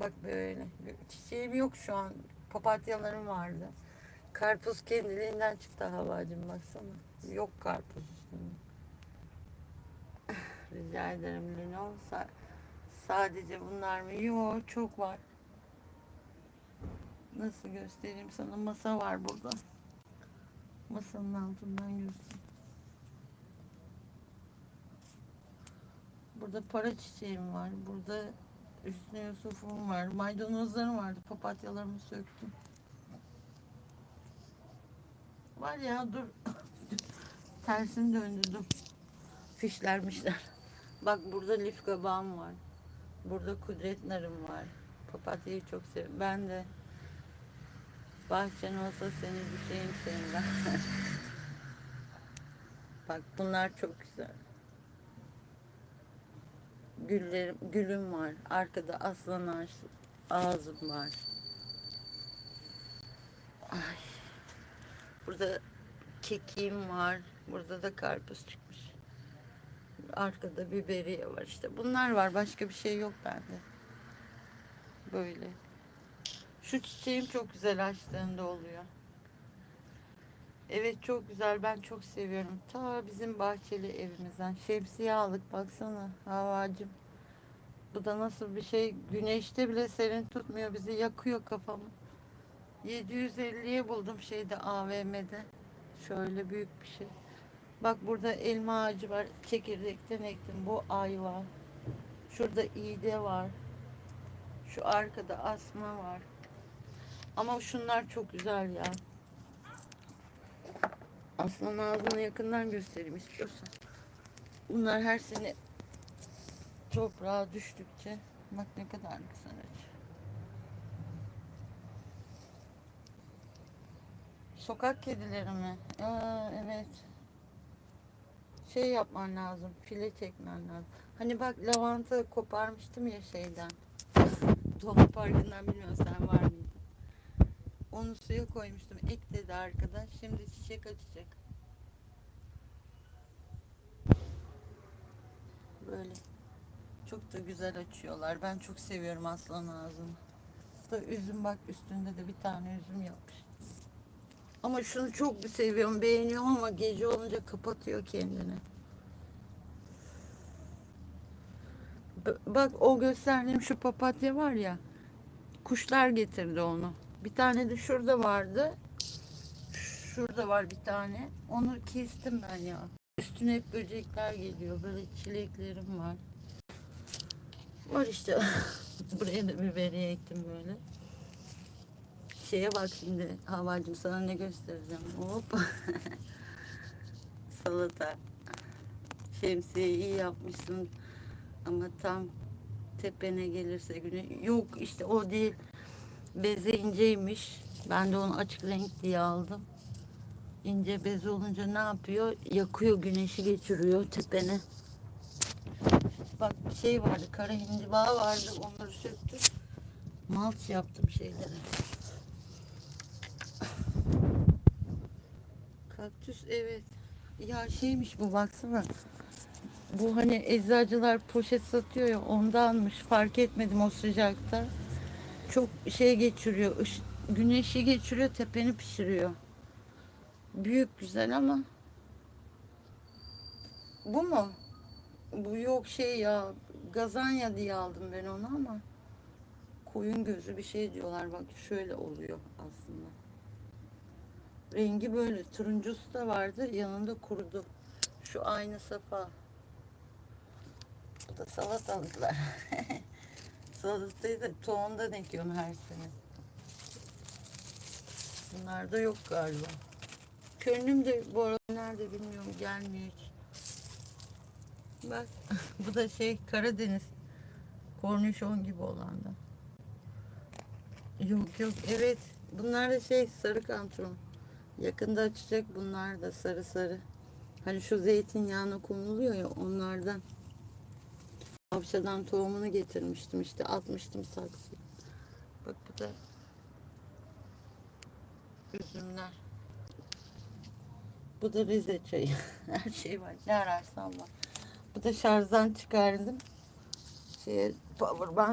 Bak böyle. Çiçeğim yok şu an. Papatyalarım vardı. Karpuz kendiliğinden çıktı havacım baksana. Yok karpuz üstünde. Rica ederim Lino. Sa- sadece bunlar mı? Yok çok var. Nasıl göstereyim sana? Masa var burada. Masanın altından göstereyim. Burada para çiçeğim var. Burada Üstüne Yusuf'um var. Maydanozlarım vardı. Papatyalarımı söktüm. Var ya dur. Tersini döndürdüm. Fişlermişler. Bak burada lif kabağım var. Burada kudret narım var. Papatyayı çok seviyorum. Ben de bahçen olsa seni düşeyim senden. Bak bunlar çok güzel. Güllerim, gülüm var. Arkada aslan ağaç, ağzım var. Ay. Burada kekiğim var. Burada da karpuz çıkmış. Arkada biberiye var işte. Bunlar var. Başka bir şey yok bende. Böyle. Şu çiçeğim çok güzel açtığında oluyor. Evet çok güzel. Ben çok seviyorum. Ta bizim bahçeli evimizden. Şemsiye aldık. Baksana havacım. Bu da nasıl bir şey. Güneşte bile serin tutmuyor. Bizi yakıyor kafamı. 750'ye buldum şeyde AVM'de. Şöyle büyük bir şey. Bak burada elma ağacı var. Çekirdekten ektim. Bu ayva. Şurada iğde var. Şu arkada asma var. Ama şunlar çok güzel ya. Aslan ağzını yakından göstereyim istiyorsan. Bunlar her sene toprağa düştükçe bak ne kadar güzel. Sokak kedileri mi? Aa, evet. Şey yapman lazım. File çekmen lazım. Hani bak lavanta koparmıştım ya şeyden. Doğa parkından bilmiyorum sen var mıydın? Onu suya koymuştum. Ek dedi arkadaş. Şimdi çiçek açacak. Böyle. Çok da güzel açıyorlar. Ben çok seviyorum aslan ağzını. Da üzüm bak üstünde de bir tane üzüm yapmış. Ama şunu çok seviyorum, beğeniyorum ama gece olunca kapatıyor kendini. Bak o gösterdiğim şu papatya var ya. Kuşlar getirdi onu. Bir tane de şurada vardı. Şurada var bir tane. Onu kestim ben ya. Üstüne hep böcekler geliyor. Böyle çileklerim var. Var işte. Buraya da biberiye ektim böyle. Şeye bak şimdi havacım sana ne göstereceğim. Hop. Salata. Şemsiye iyi yapmışsın. Ama tam tepene gelirse güne yok işte o değil. Beze inceymiş. Ben de onu açık renk diye aldım. İnce beze olunca ne yapıyor? Yakıyor güneşi geçiriyor tepene. Bak bir şey vardı. Kara hindiba vardı. Onları söktüm. Malç yaptım şeyleri. Kaktüs evet. Ya şeymiş bu baksana. Bu hani eczacılar poşet satıyor ya ondanmış. Fark etmedim o sıcakta. Çok şey geçiriyor. güneşi geçiriyor tepeni pişiriyor. Büyük güzel ama. Bu mu? Bu yok şey ya. Gazanya diye aldım ben onu ama. Koyun gözü bir şey diyorlar. Bak şöyle oluyor aslında. Rengi böyle. Turuncusu da vardı. Yanında kurudu. Şu aynı safa. Bu da salatalıklar. Salatayı da tohumdan ekiyorum her sene. Bunlar da yok galiba. Könlüm de bu arada nerede bilmiyorum gelmiyor hiç. Bak bu da şey Karadeniz. Kornişon gibi olan da. Yok yok evet. Bunlar da şey sarı kantron. Yakında açacak bunlar da sarı sarı. Hani şu zeytinyağına konuluyor ya onlardan. Avşadan tohumunu getirmiştim işte atmıştım saksı. Bak bu da üzümler. Bu da Rize çayı. Her şey var. Ne ararsan var. Bu da şarjdan çıkardım. Şeye, power bank